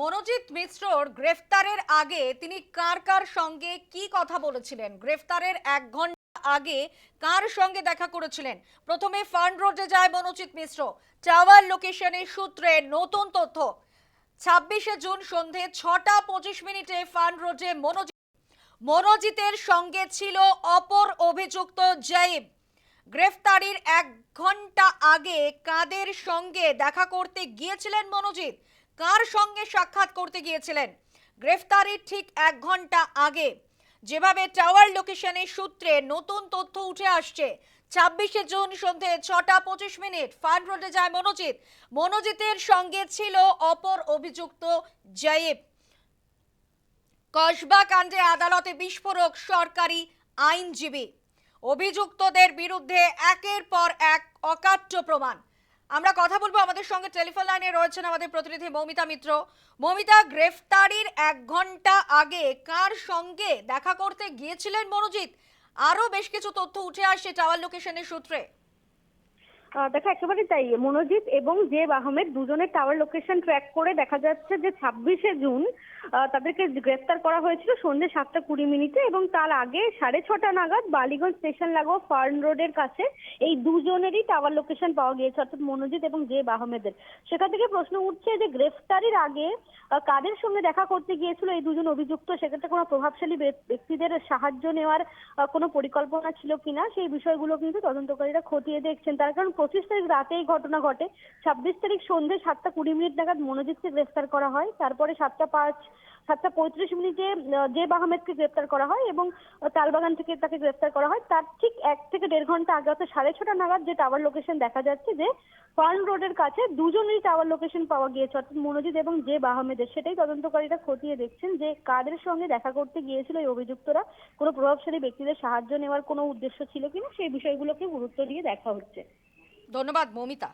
মনোজিৎ মিশ্রর গ্রেফতারের আগে তিনি কার কার সঙ্গে কি কথা বলেছিলেন? গ্রেফতারের এক ঘণ্টা আগে কার সঙ্গে দেখা করেছিলেন? প্রথমে ফান্ড রোডে যায় মনোজিৎ মিশ্র। টাওয়ার লোকেশনের সূত্রে নতুন তথ্য। ছাব্বিশে জুন সন্ধে ছটা পঁচিশ মিনিটে ফান্ড রোডে মনোজিৎ মনোজিতের সঙ্গে ছিল অপর অভিযুক্ত জয়ীব। গ্রেফতারির এক ঘণ্টা আগে কাদের সঙ্গে দেখা করতে গিয়েছিলেন মনোজিৎ? কার সঙ্গে সাক্ষাৎ করতে গিয়েছিলেন? গ্রেফতারির ঠিক এক ঘণ্টা আগে। যেভাবে টাওয়ার লোকেশনের সূত্রে নতুন তথ্য উঠে আসছে, ছাব্বিশে জুন সন্ধে ছটা পঁচিশ মিনিট ফান্ড রোডে যায় মনোজিৎ। মনোজিতের সঙ্গে ছিল অপর অভিযুক্ত জয়েব। কসবা কাণ্ডে আদালতে বিস্ফোরক সরকারি আইনজীবী। অভিযুক্তদের বিরুদ্ধে একের পর এক অকাট্য প্রমাণ। আমরা কথা বলব আমাদের সঙ্গে টেলিফোন লাইনে রয়েছেন আমাদের প্রতিনিধি মৌমিতা মিত্র। মৌমিতা, গ্রেফতারির এক ঘণ্টা আগে কার সঙ্গে দেখা করতে গিয়েছিলেন মনোজিৎ? আরও বেশ কিছু তথ্য উঠে আসে টাওয়ার লোকেশনের সূত্রে। দেখো একেবারে তাই, মনোজিৎ এবং জেব আহমেদ দুজনের টাওয়ার লোকেশন ট্র্যাক করে দেখা যাচ্ছে যে ছাব্বিশে জুন তাদেরকে গ্রেফতার করা হয়েছিল সন্ধ্যে সাতটা কুড়ি মিনিটে এবং তার আগে সাড়ে ছটা নাগাদ বালিগঞ্জ স্টেশন লাগোয়া ফার্ন রোডের কাছে এই দুজনেরই টাওয়ার লোকেশন পাওয়া গিয়েছে, অর্থাৎ মনোজিৎ এবং জেব আহমেদের। সেখান থেকে প্রশ্ন উঠছে যে গ্রেফতারির আগে কাদের সঙ্গে দেখা করতে গিয়েছিল এই দুজন অভিযুক্ত? সেক্ষেত্রে কোনো প্রভাবশালী ব্যক- ব্যক্তিদের সাহায্য নেওয়ার কোনো পরিকল্পনা ছিল কিনা? সেই বিষয়গুলো কিন্তু তদন্তকারীরা খতিয়ে দেখছেন। তার কারণ পঁচিশ তারিখ রাতে এই ঘটনা ঘটে। ছাব্বিশ তারিখ সন্ধ্যে সাতটা কুড়ি মিনিট নাগাদ মনোজিৎকে গ্রেফতার করা হয়। তারপরে সাতটা পাঁচ, সাতটা পঁয়ত্রিশ মিনিটে জেব আহমেদকে গ্রেফতার করা হয় এবং তালবাগান থেকে তাকে গ্রেফতার করা হয়। তার ঠিক এক থেকে দেড় ঘণ্টা আগে অর্থাৎ সাড়ে ছটা নাগাদ যে টাওয়ার লোকেশন দেখা যাচ্ছে যে ফার্ন রোডের কাছে দুজনেরই টাওয়ার লোকেশন পাওয়া গিয়েছে। অর্থাৎ মনোজিৎ এবং জেব আহমেদের সেটাই তদন্তকারীরা খতিয়ে দেখছেন যে কাদের সঙ্গে দেখা করতে গিয়েছিল এই অভিযুক্তরা, কোনো প্রভাবশালী ব্যক্তিদের সাহায্য নেওয়ার কোনো উদ্দেশ্য ছিল কিনা, সেই বিষয়গুলোকে গুরুত্ব দিয়ে দেখা হচ্ছে। ধন্যবাদ মৌমিতা।